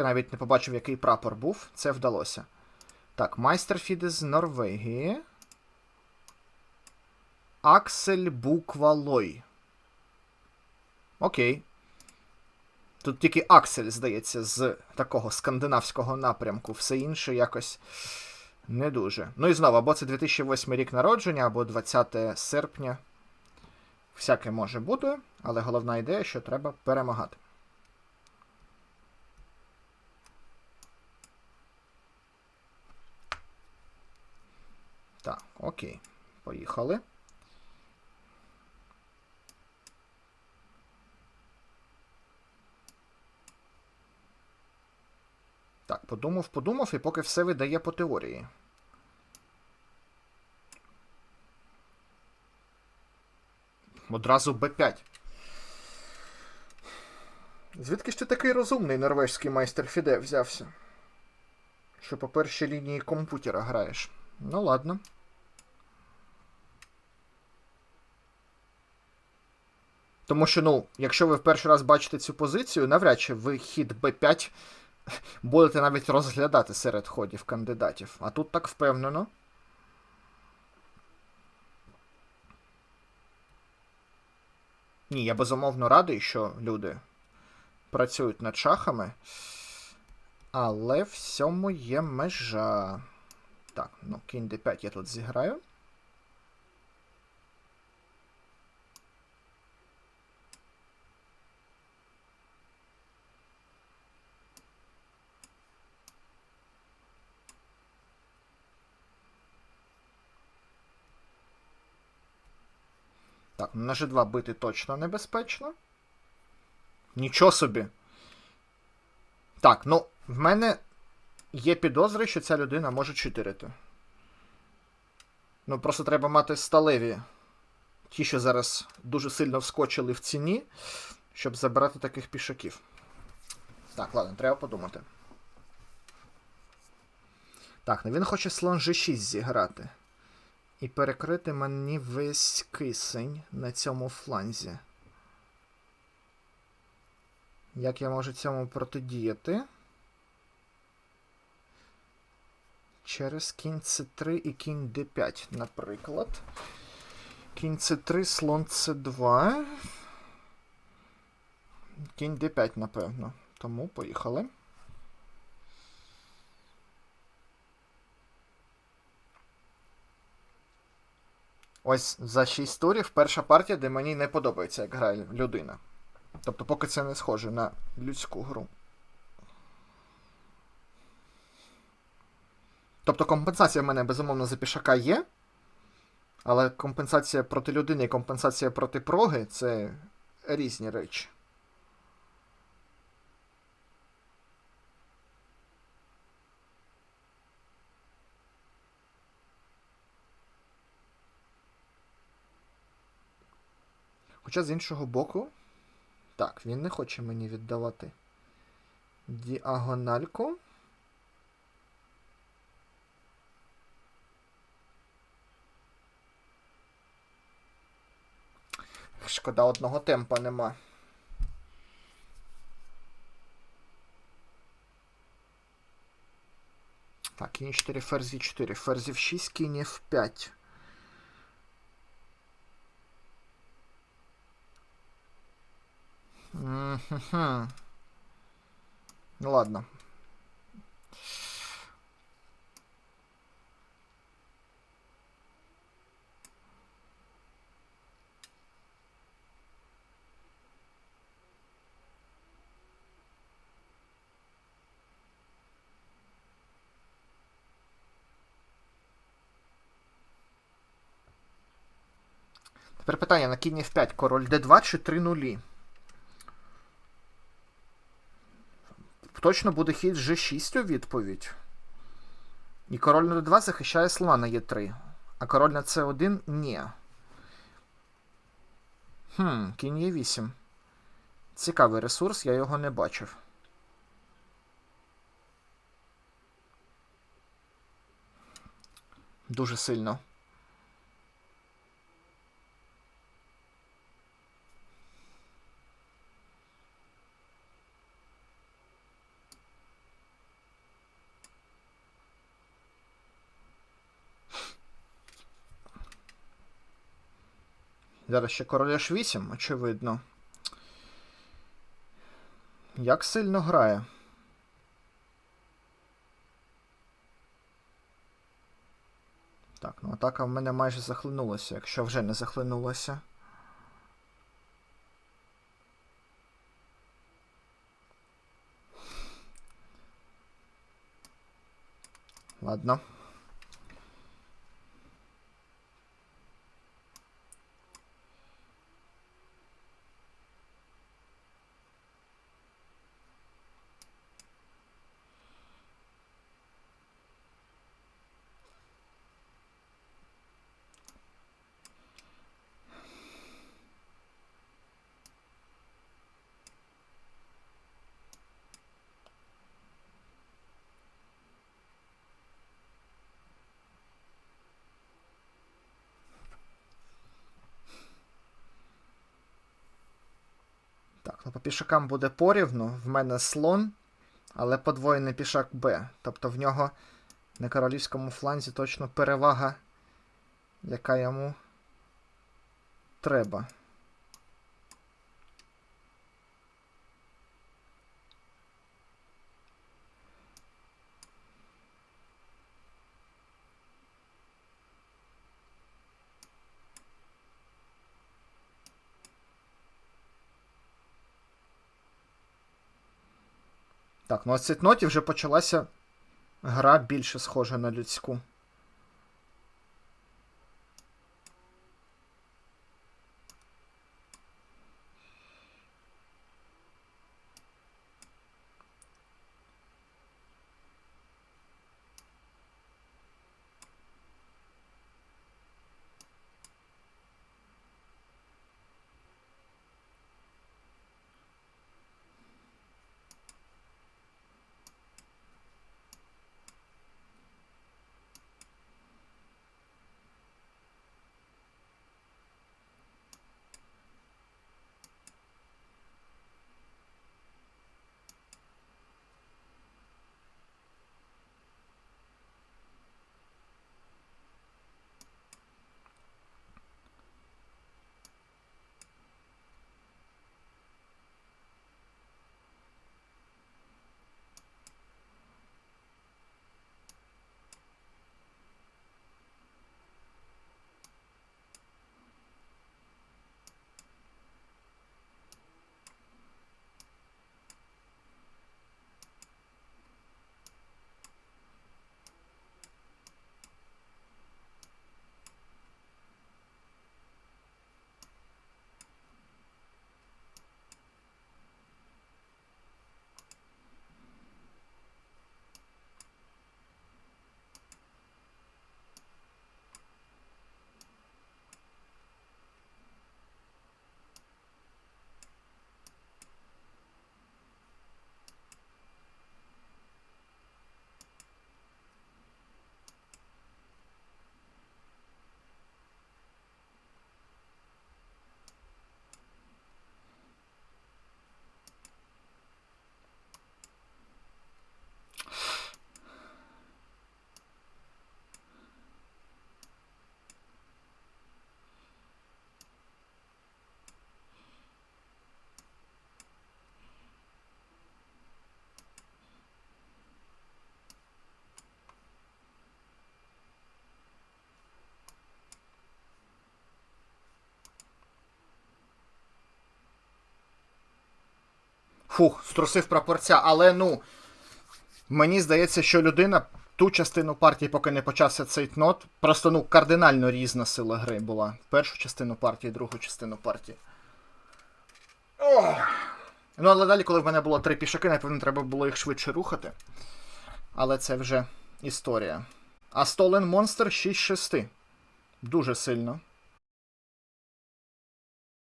Я навіть не побачив, який прапор був. Це вдалося. Так, Майстерфіди з Норвегії. Аксель Буквалой. Окей. Тут тільки Аксель, здається, з такого скандинавського напрямку. Все інше якось не дуже. Ну і знову, або це 2008 рік народження, або 20 серпня. Всяке може бути, але головна ідея, що треба перемагати. Так, окей. Поїхали. Так, подумав, подумав, і поки все видає по теорії. Одразу Б5. Звідки ж ти такий розумний норвежський майстер Фіде взявся? Що по першій лінії комп'ютера граєш? Ну ладно. Тому що, ну, якщо ви в перший раз бачите цю позицію, навряд чи ви хід Б5 будете навіть розглядати серед ходів кандидатів. А тут так впевнено. Ні, я безумовно радий, що люди працюють над шахами. Але всьому є межа. Так, ну, кінь d5 я тут зіграю. Так, на G2 бити точно небезпечно. Нічого собі. Так, ну, в мене є підозри, що ця людина може читерити. Ну, просто треба мати сталеві. Ті, що зараз дуже сильно вскочили в ціні, щоб забирати таких пішаків. Так, ладно, треба подумати. Так, ну він хоче слон G6 зіграти. І перекрити мені весь кисень на цьому фланзі. Як я можу цьому протидіяти? Через кінь c3 і кінь d5, наприклад. Кінь c3, слон c2. Кінь d5, напевно. Тому поїхали. Ось за 6 турів перша партія, де мені не подобається, як грає людина. Тобто, поки це не схоже на людську гру. Тобто компенсація в мене безумовно за пішака є. Але компенсація проти людини і компенсація проти проги це різні речі. Хоча з іншого боку. Так, він не хоче мені віддавати діагональку. Шкода, одного темпа нема. Так, кінь 4, ферзі 4, ферзів 6, кінь F5. Мгм. Ну ладно. Тепер питання на кінь F5, король D2 чи 3 нулі? Точно буде хід G6 у відповідь. І король на d2 захищає слона на Е3. А король на С1 ні. Хм, кінь Е8. Цікавий ресурс, я його не бачив. Дуже сильно. Зараз ще король H8, очевидно. Як сильно грає? Так, ну атака в мене майже захлинулася, якщо вже не захлинулася. Ладно. Так, ну по пішакам буде порівну. В мене слон, але подвоєний пішак Б. Тобто в нього на королівському фланзі точно перевага, яка йому треба. Так, ну а цій вже почалася гра більше схожа на людську. Фух, струсив прапорця, але ну. Мені здається, що людина ту частину партії, поки не почався цей нот, просто ну кардинально різна сила гри була. Першу частину партії, другу частину партії. Ох. Ну, але далі, коли в мене було три пішаки, напевно, треба було їх швидше рухати. Але це вже історія. А Stolen Monster 6-6. Дуже сильно.